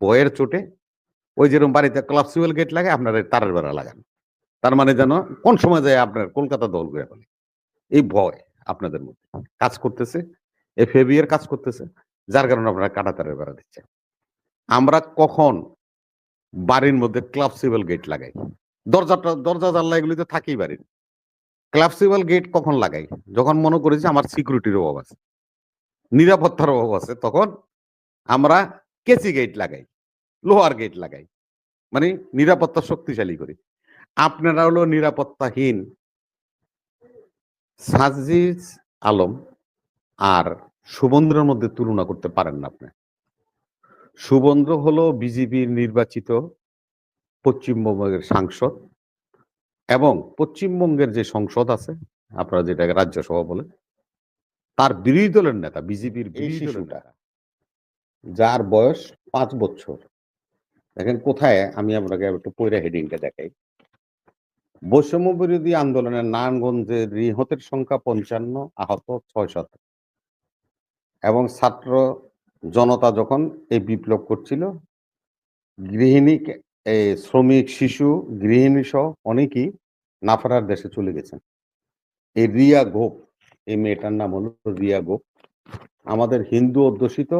ভয়ের চোটে ওই যেরকম বাড়িতে ক্লাবসিউল গেট লাগে, আপনার তারের বেড়া লাগান। তার মানে যেন কোন সময় যায় আপনার কলকাতা দল করে ফেলে এই ভয় আপনাদের মধ্যে। কাজ করতেছে এফএবি এর কাজ করতেছে, যার কারণে আপনারা কাটা তারের বেড়া দিচ্ছে আমরা কখন বাড়ির মধ্যে ক্লাবসিবল গেট লাগাই? দরজাটা, দরজা জানলা এগুলি তো থাকেই বাড়ির। ক্লাবসিবল গেট কখন লাগাই? যখন মনে করি যে আমার সিকিউরিটির অভাব আছে, নিরাপত্তার অভাব আছে, তখন আমরা কেসি গেট লাগাই লোহার গেট লাগাই মানে নিরাপত্তা শক্তিশালী করি। আপনারা হলো নিরাপত্তাহীন। সাজিজ আলম আর সুবন্দ্রের মধ্যে তুলনা করতে পারেন না আপনি। সুবন্দ্র হলো বিজেপির নির্বাচিত পশ্চিমবঙ্গের সাংসদ এবং পশ্চিমবঙ্গের যে সংসদ আছে আপনারা যেটাকে রাজ্যসভা বলে তার বিরোধী দলের নেতা বিজেপির বিরোধী দলের নেতা। যার বয়স পাঁচ বছর। দেখেন কোথায় আমি আপনাকে একটু পয়রা হেডিংটা দেখাই। বৈষম্য বিরোধী আন্দোলনের নারায়ণগঞ্জের নিহতের সংখ্যা পঞ্চান্ন, আহত ছয় শত। এবং ছাত্র জনতা যখন এই বিপ্লব করছিল, গৃহিণী শ্রমিক, শিশু, গৃহিণী সহ অনেকেই নাফারার দেশে চলে গেছেন। এই রিয়া গোপ, এই মেয়েটার নাম হলো রিয়া গোপ। আমাদের হিন্দু অধ্যুষিত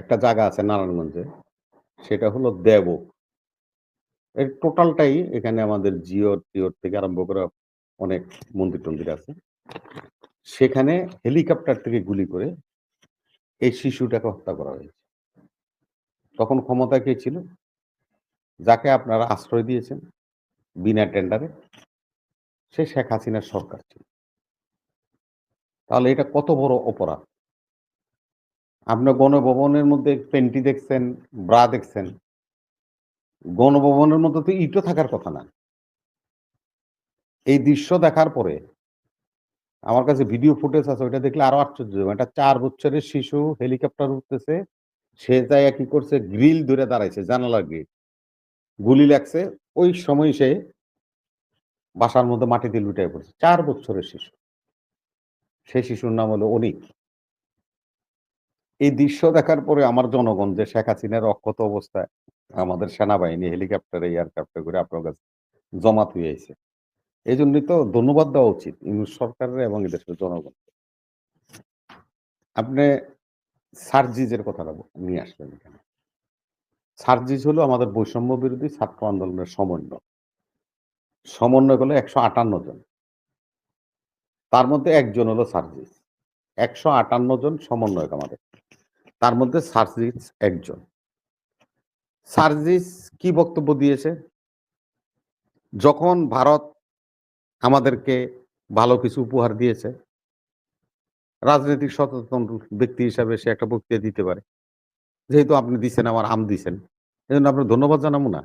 একটা জায়গা আছে নারায়ণগঞ্জে, সেটা হলো দেব। এর টোটালটাই এখানে আমাদের জিও টিওর থেকে আরম্ভ করে অনেক মন্দির টন্দির আছে। সেখানে হেলিকপ্টার থেকে গুলি করে এই শিশুটাকে হত্যা করা হয়েছে। তখন ক্ষমতা কে ছিল? যাকে আপনারা আশ্রয় দিয়েছেন বিনা টেন্ডারে সে শেখ হাসিনার সরকার ছিল। তাহলে এটা কত বড় অপরাধ? আপনার গণভবনের মধ্যে পেন্টি দেখছেন, ব্রা দেখছেন, গণভবনের মধ্যে তো ইটও থাকার কথা না। এই দৃশ্য দেখার পরে আমার কাছে ভিডিও ফুটেজ আছে, ওইটা দেখলে আরও আশ্চর্য এটা চার বছরের শিশু হেলিকপ্টার উঠতেছে, সে যায় কি করছে, গ্রিল ধরে দাঁড়াইছে, জানালা গ্রিল গুলি লাগছে, ওই সময় সে বাসার মধ্যে মাটিতে লুটাই পড়ছে। চার বছরের শিশু। সেই শিশুর নাম হলো অনিক। এই দৃশ্য দেখার পরে আমার জনগণ যে শেখ হাসিনার অক্ষত অবস্থায় আমাদের সেনাবাহিনী, হেলিকপ্টারে, এয়ারক্রাফটে করে আপনার কাছে জমাত হয়ে আছে এই জন্যই তো ধন্যবাদ দেওয়া উচিত ইউনুস সরকারের এবং এদেশের জনগণ আপনি সার্জিজের কথাটা নিয়ে আসলেন এখানে। সার্জিজ হলো আমাদের বৈষম্য বিরোধী ছাত্র আন্দোলনের সমন্বয়। সমন্বয় হলো একশো আটান্ন জন। তার মধ্যে একজন হলো সার্জিস একশো আটান্ন জন সমন্বয়ক আমাদের। তার মধ্যে সার্জিস একজন। সার্জিস কি বক্তব্য দিয়েছে? যখন ভারত আমাদেরকে ভালো কিছু উপহার দিয়েছে, রাজনৈতিক সচেতন ব্যক্তি হিসাবে সে একটা বক্তৃতা দিতে পারে। যেহেতু আপনি দিছেন, আমার আম দিছেন এই জন্য আপনার ধন্যবাদ জানাব না।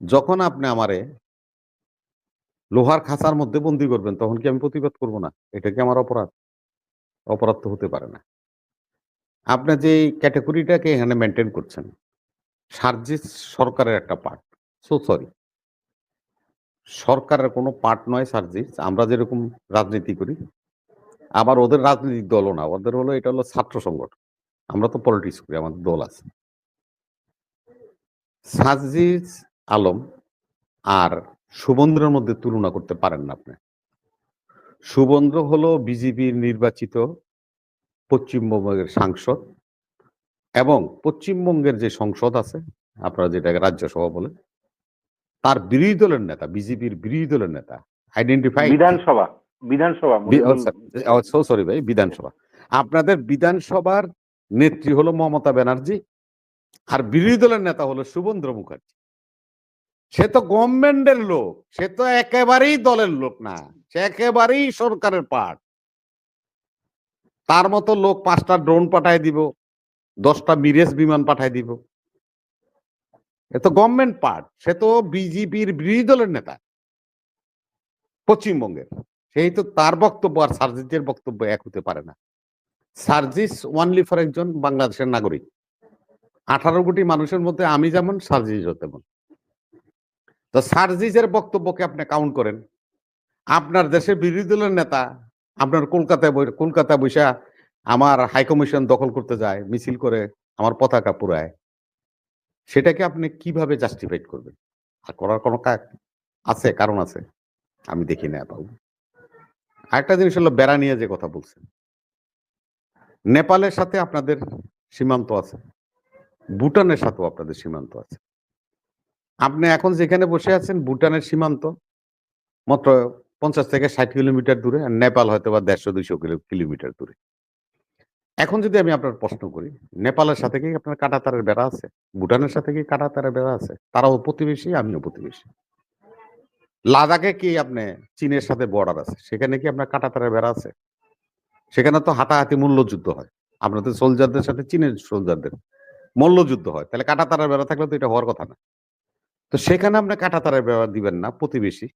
যখন আপনি আমারে লোহার খাঁচার মধ্যে বন্দি করবেন, তখন কি আমি প্রতিবাদ করব না? এটা কি আমার অপরাধ? অপরাধ তো হতে পারে না। আপনি যে ক্যাটাগরিটাকে এখানে মেনটেন করছেন, সার্জিস সরকারের একটা পার্ট সো সরি সরকারের কোনো পার্ট নয় সার্জিস, আমরা যেরকম রাজনীতি করি, আবার ওদের রাজনৈতিক দলও না, ওদের হলো এটা হলো ছাত্র সংগঠন, আমরা তো পলিটিক্স করি, আমাদের দল আছে। সাজিজ আলম আর সুবন্দ্রের মধ্যে তুলনা করতে পারেন না আপনি। সুবন্দ্র হলো বিজেপির নির্বাচিত পশ্চিমবঙ্গের সাংসদ এবং পশ্চিমবঙ্গের যে সংসদ আছে আপনারা যেটাকে রাজ্যসভা বলে তার বিরোধী দলের নেতা বিজেপির বিরোধী দলের নেতা আইডেন্টিফাই বিধানসভা বিধানসভা সরি ভাই বিধানসভা। আপনাদের বিধানসভার নেত্রী হলো মমতা ব্যানার্জি আর বিরোধী দলের নেতা হলো শুভেন্দ্র মুখার্জি। সে তো গভর্নমেন্টের লোক সে তো একেবারেই দলের লোক না সে একেবারেই সরকারের পার্ট তার মতো লোক পাঁচটা ড্রোন পাঠায় দিব, দশটা মিরেজ বিমান পাঠায় দিব। এ তো গভর্নমেন্ট পার্ট সে তো বিজেপির বিরোধী দলের নেতা, পশ্চিমবঙ্গের। সেই তো তার বক্তব্য আর সার্জিসের বক্তব্য এক হতে পারে না। সার্জিস ওয়ানলি ফর একজন বাংলাদেশের নাগরিক। আঠারো কোটি মানুষের মধ্যে আমি যেমন, সার্জিসও তেমন। তো সার্জিসের বক্তব্যকে আপনি কাউন্ট করেন। আপনার দেশের বিরোধী দলের নেতা আপনার কলকাতায় কলকাতায় বৈশা আমার হাইকমিশন দখল করতে যায়, মিছিল করে আমার পতাকা পুরায় সেটাকে আপনি কীভাবে জাস্টিফাইড করবেন? আর করার কোনো আছে, কারণ আছে? আমি দেখি না বাবু। আরেকটা জিনিস হলো বেড়া নিয়ে যে কথা বলছেন। নেপালের সাথে আপনাদের সীমান্ত আছে। ভুটানের সাথেও আপনাদের সীমান্ত আছে। আপনি এখন যেখানে বসে আছেন, ভুটানের সীমান্ত, মাত্র পঞ্চাশ থেকে ষাট কিলোমিটার দূরে আর নেপাল হয়তো বা দেড়শো, দুইশো কিলোমিটার দূরে। এখন যদি আমি আপনার প্রশ্ন করি, নেপালের সাথে কি আপনার কাটাতারের বেড়া আছে? ভুটানের সাথে কি কাটাতারের বেড়া আছে? তারাও প্রতিবেশী, আমিও প্রতিবেশী। লাদাখে কি আপনি চীনের সাথে বর্ডার আছে? সেখানে কি আপনার কাটাতারের বেড়া আছে? সেখানে তো হাতাহাতি মূল্যযুদ্ধ হয়। আপনাদের সোলজারদের সাথে চীনের সোলজারদের মল্লযুদ্ধ হয়। তাহলে কাটাতারের বেড়া থাকলে তো এটা হওয়ার কথা না। তো সেখানে আপনি কাটাতারের বেড়া দিবেন না, প্রতিবেশী।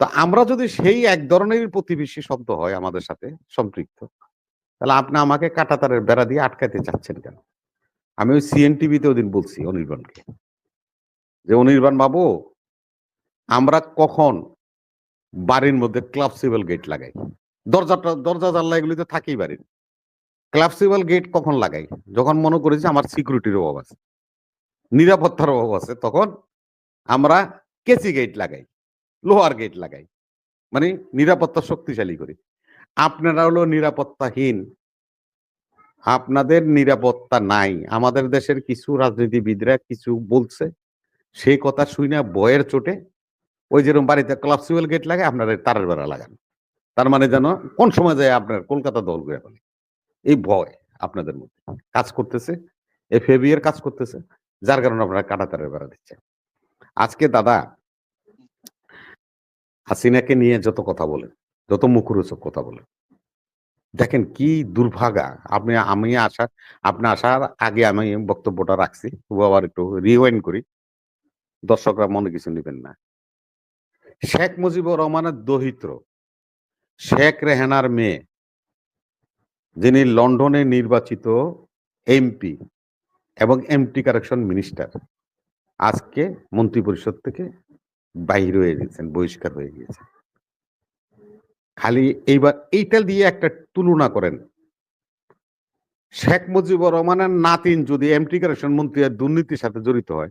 তো আমরা যদি সেই এক ধরনের প্রতিবেশী শব্দ হয় আমাদের সাথে সম্পৃক্ত, তাহলে আপনি আমাকে কাটাতারের বেড়া দিয়ে আটকাতে চাচ্ছেন কেন? আমি ওই সিএনটিভিতে ওদিন বলছি অনির্বাণকে যে, অনির্বাণ বাবু, আমরা কখন বাড়ির মধ্যে ক্লাবসিবল গেট লাগাই? দরজাটা, দরজা জানলা এগুলিতে থাকেই বাড়ির। ক্লাবসিবল গেট কখন লাগাই? যখন মনে করি যে, আমার সিকিউরিটির অভাব আছে, নিরাপত্তার অভাব আছে, তখন আমরা কেসি গেট লাগাই। লোহার গেট লাগাই। মানে নিরাপত্তা শক্তিশালী করি। আপনারা হলো নিরাপত্তাহীন। আপনাদের নিরাপত্তা নাই। আমাদের দেশের কিছু রাজনীতিবিদরা কিছু বলছে সেই কথা শুই না বয়ের চোটে ওই যেরকম বাড়িতে ক্লাবসিবল গেট লাগে আপনারা তারের বেড়া লাগান। তার মানে যেন কোন সময় যায় আপনার কলকাতা দল করে ফেলে। এই ভয় আপনাদের মধ্যে। কাজ করতেছে, এফএবি এর কাজ করতেছে, যার কারণে আপনারা কাটা তারের বেড়া দিচ্ছেন। আজকে দাদা হাসিনাকে নিয়ে যত কথা বলেন, যত মুখরোচক কথা বলেন। দেখেন কি দুর্ভাগা। আপনি, আমি আসা আপনি আসার আগে আমি বক্তব্যটা রাখছি আবার একটু রিওয়াইন্ড করি। দর্শকরা মনে কিছু নেবেন না। শেখ মুজিবুর রহমানের দহিত্র, শেখ রেহানার মেয়ে, যিনি লন্ডনে নির্বাচিত এমপি এবং এমটি কারেকশন মিনিস্টার, আজকে মন্ত্রিপরিষদ থেকে বাহির হয়ে গেছেন, বহিষ্কার হয়ে গিয়েছে খালি এইবার এইটা দিয়ে একটা তুলনা করেন। শেখ মুজিবুর রহমানের নাতিন যদি এমটি কারেকশন মন্ত্রী আর দুর্নীতির সাথে জড়িত হয়,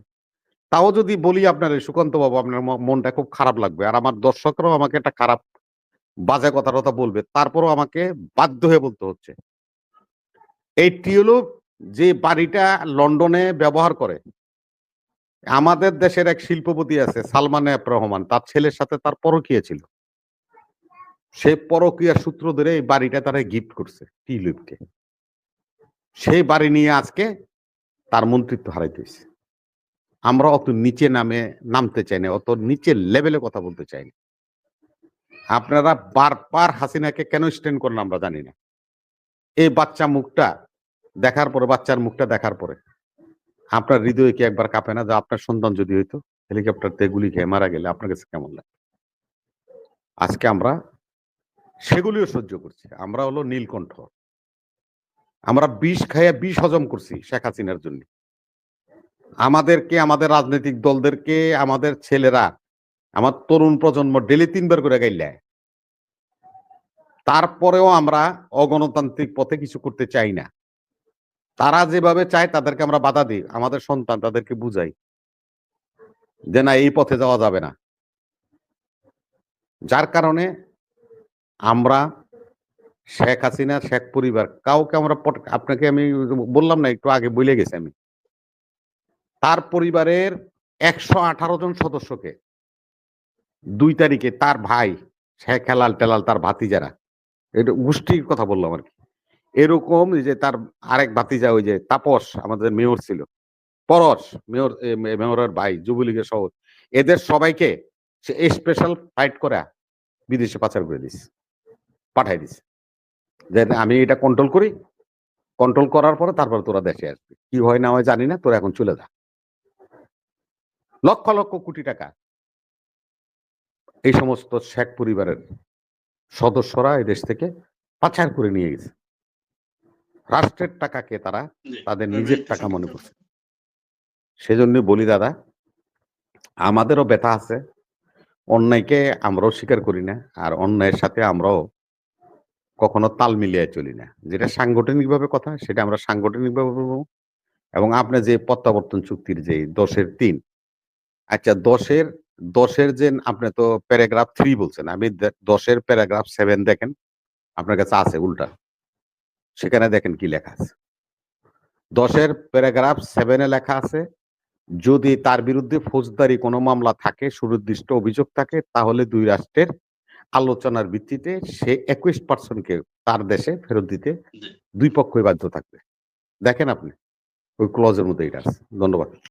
তাও যদি বলি আপনার সুকান্ত বাবু আপনার মনটা খুব খারাপ লাগবে। আর আমার দর্শকরাও আমাকে একটা খারাপ, বাজে কথা টথা বলবে, তারপরও আমাকে বাধ্য হয়ে বলতে হচ্ছে। এইটি হলো যে বাড়িটা লন্ডনে ব্যবহার করে আমাদের দেশের এক শিল্পপতি আছে, সালমান রহমান। তার ছেলের সাথে তার পরকীয়া ছিল। সে পরকীয়া সূত্র ধরে এই বাড়িটা তারা গিফট করছে, টিউলিপকে। সেই বাড়ি নিয়ে আজকে তার মন্ত্রিত্ব হারাইতে হয়েছে। আমরা অত নিচে নামে, নামতে চাই না, অত নিচে লেভেলে কথা বলতে চাই না। আপনারা বারবার হাসিনাকে কেন স্ট্যান্ড করেন আমরা জানি না। এই বাচ্চা মুখটা দেখার পরে, বাচ্চার মুখটা দেখার পরে আপনার হৃদয়ে কি একবার কাঁপে না যে আপনার সন্তান যদি হইতো হেলিকপ্টার তে গুলি খেয়ে মারা গেলে আপনার কাছে কেমন লাগে আজকে আমরা সেগুলিও সহ্য করছি। আমরা হলো নীলকণ্ঠ। আমরা বিষ খাইয়া বিষ হজম করছি শেখ হাসিনার জন্য। আমাদেরকে, আমাদের রাজনৈতিক দলদেরকে, আমাদের ছেলেরা, আমার তরুণ প্রজন্ম ডেলি তিনবার করে গাইলে তারপরেও আমরা অগণতান্ত্রিক পথে কিছু করতে চাই না। তারা যেভাবে চায় তাদেরকে আমরা বাধা দিই, আমাদের সন্তান তাদেরকে বুঝাই যে না, এই পথে যাওয়া যাবে না। যার কারণে আমরা শেখ হাসিনা, শেখ পরিবার, কাউকে আমরা আপনাকে আমি বললাম না, একটু আগে বলে গেছি আমি। তার পরিবারের একশো আঠারো জন সদস্যকে দুই তারিখে তার ভাই শেখ হেলাল টেলাল তার ভাতিজারা, এটা গোষ্ঠীর কথা বললাম আর কি। এরকম যে তার আরেক ভাতিজা ওই যে তাপস, আমাদের মেয়র ছিল। পরশ, মেয়র মেয়রের ভাই, যুবলীগের শহর এদের সবাইকে সে স্পেশাল ফাইট করে বিদেশে পাচার করে দিস পাঠাই দিস যে আমি এটা কন্ট্রোল করি। কন্ট্রোল করার পরে তারপর তোরা দেশে আসবি। কি হয় না হয় জানি না, তোরা এখন চলে যা। লক্ষ লক্ষ কোটি টাকা। এই সমস্ত শেখ পরিবারের সদস্যরা এদেশ থেকে পাচার করে নিয়ে গেছে। রাষ্ট্রের টাকাকে তারা তাদের নিজের টাকা মনে করছে। সেজন্য বলি দাদা আমাদেরও ব্যথা আছে। অন্যায়কে আমরাও স্বীকার করি না আর অন্যায়ের সাথে আমরাও কখনো তাল মিলিয়ে চলি না। যেটা সাংগঠনিক ভাবে কথা সেটা আমরা সাংগঠনিক ভাবে বলব। এবং আপনি যে প্রত্যাবর্তন চুক্তির যে দশের তিন আচ্ছা দশের দশের যে আপনি তো প্যারাগ্রাফ থ্রি বলছেন আমি দশের প্যারাগ্রাফ সেভেন দেখেন আপনার কাছে আছে উল্টা। সেখানে দেখেন কি লেখা আছে। দশের প্যারাগ্রাফ সেভেনে লেখা আছে যদি তার বিরুদ্ধে ফৌজদারি কোনো মামলা থাকে সুনির্দিষ্ট অভিযোগ থাকে তাহলে দুই রাষ্ট্রের আলোচনার ভিত্তিতে সে একুশ পার্সনকে তার দেশে ফেরত দিতে দুই পক্ষই বাধ্য থাকবে। দেখেন আপনি ওই ক্লজের মধ্যে এটা আছে। ধন্যবাদ।